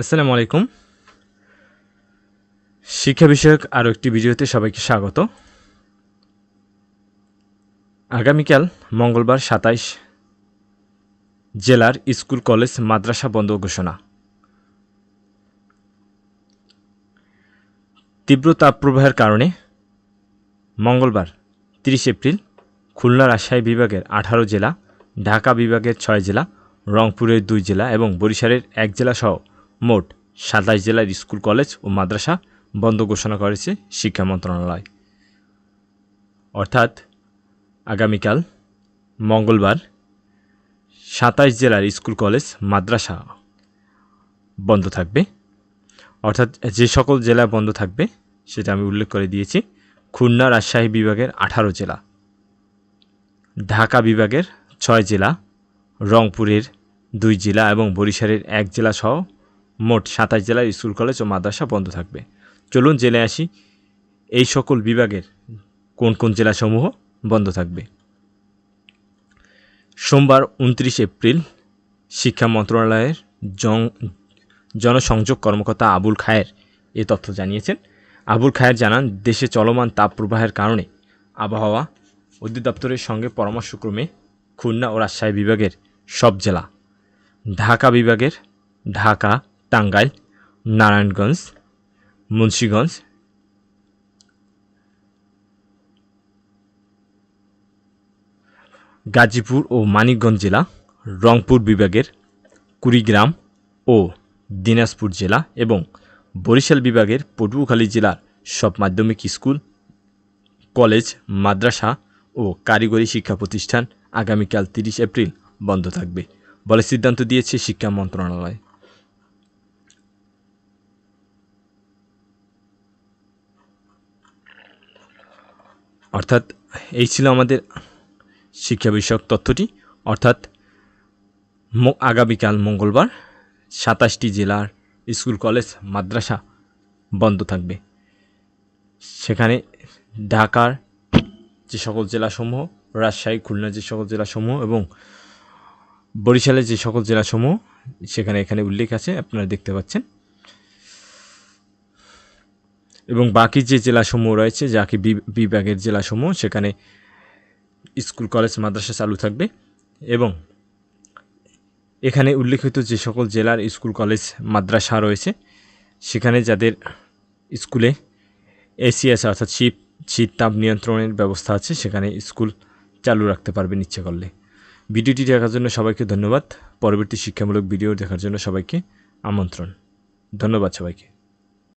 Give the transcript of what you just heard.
আসসালামু আলাইকুম। শিক্ষা বিষয়ক আরও একটি ভিডিওতে সবাইকে স্বাগত। আগামীকাল মঙ্গলবার সাতাইশ জেলার স্কুল, কলেজ, মাদ্রাসা বন্ধ ঘোষণা। তীব্র তাপপ্রবাহের কারণে মঙ্গলবার তিরিশ এপ্রিল খুলনা রাজশাহী বিভাগের আঠারো জেলা, ঢাকা বিভাগের ছয় জেলা, রংপুরের দুই জেলা এবং বরিশালের এক জেলা সহ মোট সাতাশ জেলার স্কুল, কলেজ ও মাদ্রাসা বন্ধ ঘোষণা করেছে শিক্ষা মন্ত্রণালয়। অর্থাৎ আগামীকাল মঙ্গলবার সাতাশ জেলার স্কুল, কলেজ, মাদ্রাসা বন্ধ থাকবে। অর্থাৎ যে সকল জেলা বন্ধ থাকবে, সেটা আমি উল্লেখ করে দিয়েছি, খুলনা রাজশাহী বিভাগের আঠারো জেলা, ঢাকা বিভাগের ছয় জেলা, রংপুরের দুই জেলা এবং বরিশালের এক জেলা সহ মোট সাতাশ জেলার স্কুল, কলেজ ও মাদ্রাসা বন্ধ থাকবে। চলুন জেলে আসি, এই সকল বিভাগের কোন কোন জেলাসমূহ বন্ধ থাকবে। সোমবার উনত্রিশ এপ্রিল, শিক্ষা মন্ত্রণালয়ের জন, জনসংযোগ কর্মকর্তা আবুল খায়ের এ তথ্য জানিয়েছেন। আবুল খায়ের জানান, দেশে চলমান তাপপ্রবাহের কারণে আবহাওয়া অধিদপ্তরের সঙ্গে পরামর্শক্রমে খুলনা ও রাজশাহী বিভাগের সব জেলা। ঢাকা বিভাগের ঢাকা টাঙ্গাইল, নারায়ণগঞ্জ, মুন্সীগঞ্জ। গাজীপুর ও মানিকগঞ্জ জেলা, রংপুর বিভাগের কুড়িগ্রাম ও দিনাজপুর জেলা এবং বরিশাল বিভাগের পটুয়াখালী জেলার সব মাধ্যমিক স্কুল, কলেজ, মাদ্রাসা ও কারিগরি শিক্ষা প্রতিষ্ঠান আগামীকাল তিরিশ এপ্রিল বন্ধ থাকবে বলে সিদ্ধান্ত দিয়েছে শিক্ষা মন্ত্রণালয়। অর্থাৎ এই ছিল আমাদের শিক্ষা বিষয়ক তথ্যটি। অর্থাৎ আগামীকাল মঙ্গলবার সাতাশটি জেলার স্কুল, কলেজ, মাদ্রাসা বন্ধ থাকবে। সেখানে ঢাকার যে সকল জেলাসমূহ, রাজশাহী, খুলনা যে সকল জেলাসমূহ এবং বরিশালের যে সকল জেলাসমূহ, সেখানে এখানে উল্লেখ আছে, আপনারা দেখতে পাচ্ছেন। এবং বাকি যে জেলাসমূহ রয়েছে যাকে বিভাগের জেলাসমূহ, সেখানে স্কুল, কলেজ, মাদ্রাসা চালু থাকবে। এবং এখানে উল্লেখিত যে সকল জেলার স্কুল, কলেজ, মাদ্রাসা রয়েছে, সেখানে যাদের স্কুলে এসি আছে, অর্থাৎ শীত শীত তাপ নিয়ন্ত্রণের ব্যবস্থা আছে, সেখানে স্কুল চালু রাখতে পারবেন ইচ্ছে করলে। ভিডিওটি দেখার জন্য সবাইকে ধন্যবাদ। পরবর্তী শিক্ষামূলক ভিডিও দেখার জন্য সবাইকে আমন্ত্রণ। ধন্যবাদ সবাইকে।